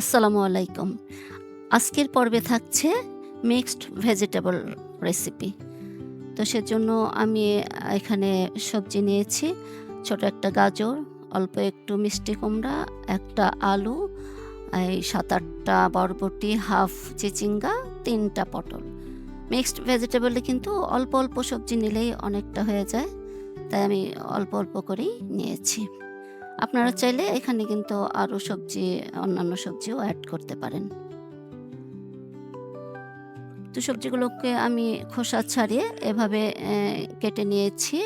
আসসালামু আলাইকুম। আজকের পর্বে থাকছে মিক্সড ভেজিটেবল রেসিপি তো সেজন্য আমি এখানে সবজি নিয়েছি, ছোট একটা গাজর, অল্প একটু মিষ্টি কুমড়া, একটা আলু, এই সাত আটটা বরবটি, হাফ চিচিঙ্গা, তিনটা পটল। মিক্সড ভেজিটেবলে কিন্তু অল্প অল্প সবজি নিলেই অনেকটা হয়ে যায়, তাই আমি অল্প অল্প করেই নিয়েছি। আপনারা চাইলে এখানে কিন্তু আরও সবজি অন্যান্য সবজিও অ্যাড করতে পারেন। তো সবজিগুলোকে আমি খোসা ছাড়িয়ে এভাবে কেটে নিয়েছি।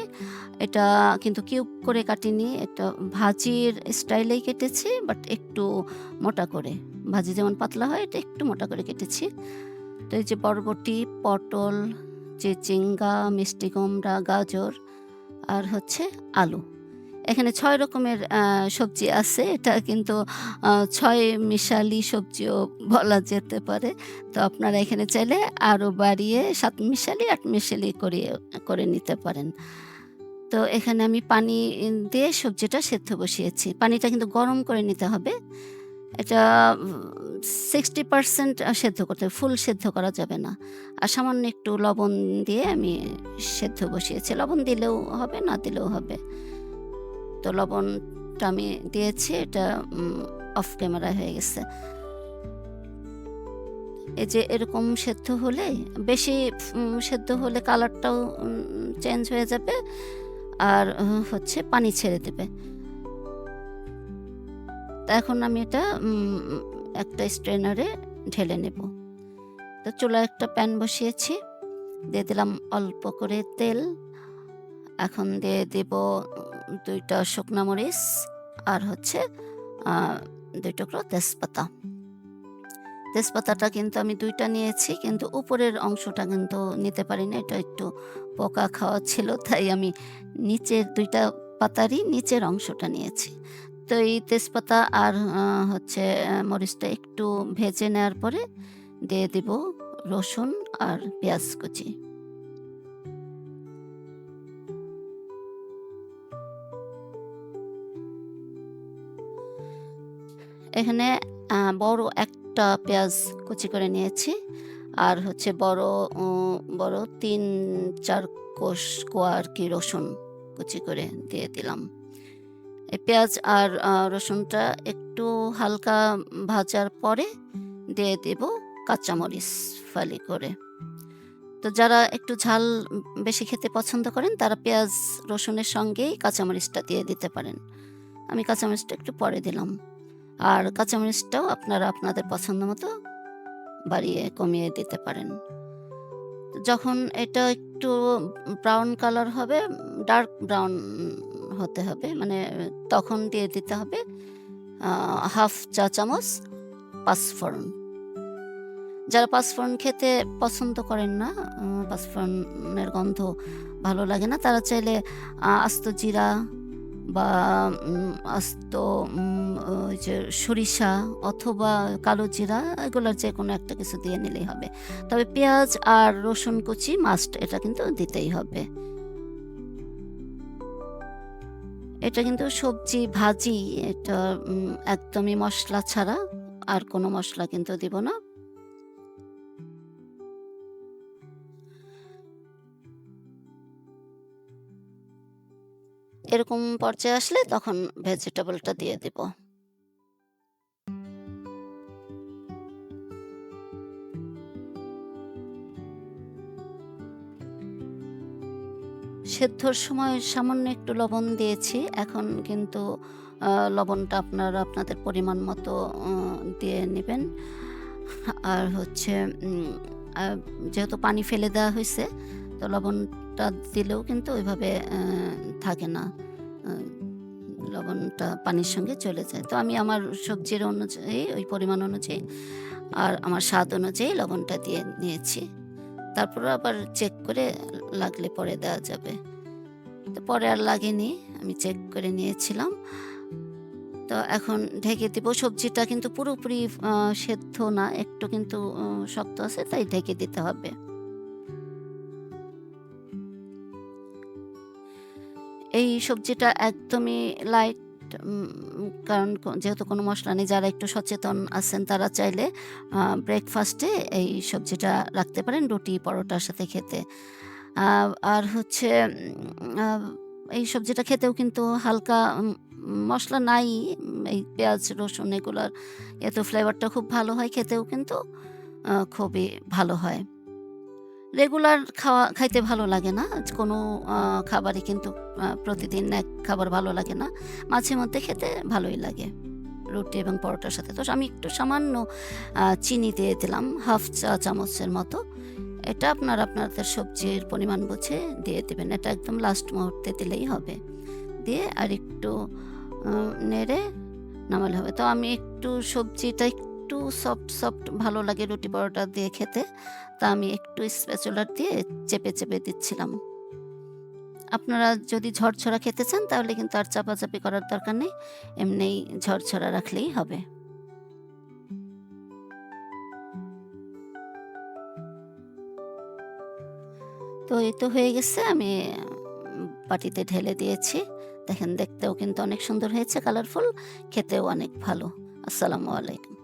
এটা কিন্তু কিউব করে কাটিনি এটা ভাজির স্টাইলেই কেটেছি বাট একটু মোটা করে। ভাজি যেমন পাতলা হয় এটা একটু মোটা করে কেটেছি। তো এই যে বরবটি পটল যে চিচিঙ্গা মিষ্টি কুমড়া গাজর আর হচ্ছে আলু। এখানে ছয় রকমের সবজি আছে। এটা কিন্তু ছয় মিশালি সবজিও বলা যেতে পারে। তো আপনারা এখানে চাইলে আরও বাড়িয়ে সাত মিশালি, আট মিশালি করিয়ে করে নিতে পারেন। তো এখানে আমি পানি দিয়ে সবজিটা সেদ্ধ বসিয়েছি। পানিটা কিন্তু গরম করে নিতে হবে। এটা, সিক্সটি পারসেন্ট সেদ্ধ করতে ফুল সেদ্ধ করা যাবে না। আর সামান্য একটু লবণ দিয়ে আমি সেদ্ধ বসিয়েছি। লবণ দিলেও হবে, না দিলেও হবে। তো লবণটা আমি দিয়েছি, এটা অফ ক্যামেরা হয়ে গেছে। এই যে এরকম সেদ্ধ হলে, বেশি সেদ্ধ হলে কালারটাও চেঞ্জ হয়ে যাবে আর হচ্ছে পানি ছেড়ে দেবে। তা এখন আমি এটা একটা স্ট্রেনারে ঢেলে নেব। তো চুলায় একটা প্যান বসিয়েছি, দিয়ে দিলাম অল্প করে তেল। এখন দিয়ে দেব দুইটা শুকনা মরিচ আর হচ্ছে দুই টুকরো তেজপাতা। তেজপাতাটা কিন্তু আমি দুইটা নিয়েছি, কিন্তু উপরের অংশটা কিন্তু নিতে পারিনি, এটা একটু পোকা খাওয়া ছিল, তাই আমি নিচের দুইটা পাতারই নিচের অংশটা নিয়েছি। তো এই তেজপাতা আর হচ্ছে মরিচটা একটু ভেজে নেওয়ার পরে দিয়ে দিব রসুন আর পেঁয়াজ কুচি। এখানে বড় একটা পেঁয়াজ কুচি করে নিয়েছি। আর হচ্ছে বড় বড় তিন, চার কোষ কোয়া আর কি রসুন কুচি করে দিয়ে দিলাম। এই পেঁয়াজ আর রসুনটা একটু হালকা ভাজার পরে দিয়ে দেব কাঁচামরিচ ফালি করে। তো যারা একটু ঝাল বেশি খেতে পছন্দ করেন, তারা পেঁয়াজ, রসুনের সঙ্গেই কাঁচামরিচটা দিয়ে দিতে পারেন। আমি কাঁচামরিচটা একটু পরে দিলাম। আর কাঁচামরিচটাও আপনারা আপনাদের পছন্দ মতো বাড়িয়ে কমিয়ে দিতে পারেন। যখন এটা একটু ব্রাউন কালার হবে ডার্ক ব্রাউন হতে হবে মানে তখন দিয়ে দিতে হবে হাফ চা চামচ পাঁচফোড়ন। যারা পাঁচফোড়ন খেতে পছন্দ করেন না পাঁচফোড়নের গন্ধ ভালো লাগে না, তারা চাইলে আস্ত জিরা বা আস্ত যে সরিষা অথবা কালো জিরা, এগুলোর যে কোনো একটা কিছু দিয়ে নিলেই হবে। তবে পেঁয়াজ আর রসুন কুচি মাস্ট এটা কিন্তু দিতেই হবে। এটা কিন্তু সবজি ভাজি, এটা একদমই মশলা ছাড়া আর কোনো মশলা কিন্তু দিব না। এরকম পর্যায়ে আসলে তখন ভেজিটেবলটা দিয়ে দিব। সেদ্ধর সময় সামান্য একটু লবণ দিয়েছি। এখন কিন্তু লবণটা আপনারা আপনাদের পরিমাণ মতো দিয়ে নেবেন। আর হচ্ছে যেহেতু পানি ফেলে দেওয়া হয়েছে তো লবণটা দিলেও কিন্তু ওইভাবে থাকে না। লবণটা পানির সঙ্গে চলে যায়। তো আমি আমার সবজির অনুযায়ী, ওই পরিমাণ অনুযায়ী আর আমার স্বাদ অনুযায়ী লবণটা দিয়ে নিয়েছি। তারপর আবার চেক করে লাগলে পরে দেওয়া যাবে। তো পরে আর লাগেনি, আমি চেক করে নিয়েছিলাম। তো এখন ঢেকে দিব। সবজিটা কিন্তু পুরোপুরি সেদ্ধ না, একটু কিন্তু শক্ত আছে, তাই ঢেকে দিতে হবে। এই সবজিটা একদমই লাইট কারণ যেহেতু কোনো মশলা নেই, যারা একটু সচেতন আছেন তারা চাইলে ব্রেকফাস্টে এই সবজিটা রাখতে পারেন রুটি, পরোটার সাথে খেতে। আর হচ্ছে এই সবজিটা খেতেও কিন্তু হালকা মশলা নাই, এই পেঁয়াজ, রসুন এগুলার এতে ফ্লেভারটা খুব ভালো হয়, খেতেও কিন্তু খুবই ভালো হয়। রেগুলার খাওয়া খাইতে ভালো লাগে না। কোনো খাবারই কিন্তু প্রতিদিন এক খাবার ভালো লাগে না। মাঝে মধ্যে খেতে ভালোই লাগে। রুটি এবং পরোটার সাথে। তো আমি একটু সামান্য চিনি দিয়ে দিলাম, হাফ চা চামচের মতো। এটা আপনার আপনাদের সবজির পরিমাণ বুঝে দিয়ে দেবেন এটা একদম লাস্ট মুহূর্তে দিলেই হবে। দিয়ে আর একটু নেড়ে নামালে হবে। তো আমি একটু সবজিটা একটু সফট, সফট ভালো লাগে রুটি, পরোটা দিয়ে খেতে। তা আমি একটু স্প্যাচুলা দিয়ে চেপে, চেপে দিচ্ছিলাম। আপনারা যদি ঝরঝরা খেতে চান তাহলে কিন্তু আর চাপাচাপি করার দরকার নেই। এমনিই ঝরঝরা রাখলেই হবে। তো এই তো হয়ে গেছে। আমি বাটিতে ঢেলে দিয়েছি। দেখেন দেখতেও কিন্তু অনেক সুন্দর হয়েছে কালারফুল, খেতেও অনেক ভালো। আসসালামু আলাইকুম।